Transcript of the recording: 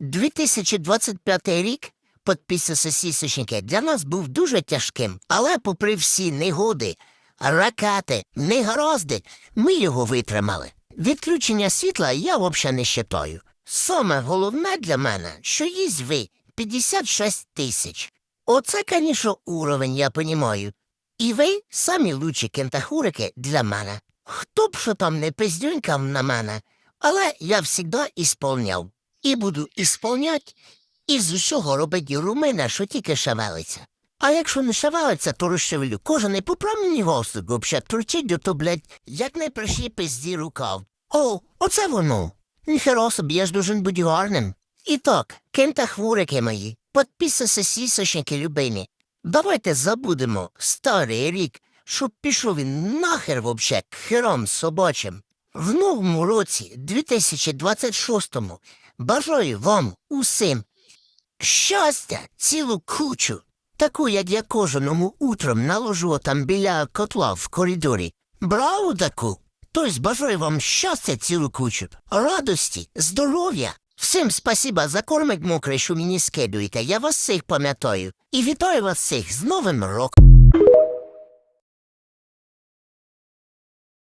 2025 рік, підписи сосісочники, для нас був дуже тяжким, але попри всі негоди, ракети, негаразди, ми його витримали. Відключення світла я взагалі не щитаю. Саме головне для мене, що їсть ви 56 тисяч. Оце, звісно, уровень, я понімаю. І ви самі лучші кентахурики для мене. Хто б що там не пиздюнькав на мене, але я завжди ісполняв. І буду ісполнять, і з усього робить румина, що тільки шевелиться. А якщо не шевелиться, то розшевелю. Кожен і поправлені галстук, вообще, турчить то, блядь, як не приші пизді рукав. О, оце воно. Ніхера собі, я ж должен бути гарним. І так, кентахурики мої, підписуйся сісочники любині. Давайте забудемо старий рік, щоб пішов він нахер вообще к херам собачим. В новому році, 2026-му, бажаю вам усім щастя, цілу кучу, таку, як я кожному утром наложу там біля котла в коридорі. Браво таку! Тобто бажаю вам щастя цілу кучу, радості, здоров'я. Всім спасіба за кормик мокрий, що мені скидуєте. Я вас всіх пам'ятаю. І вітаю вас всіх з Новим роком.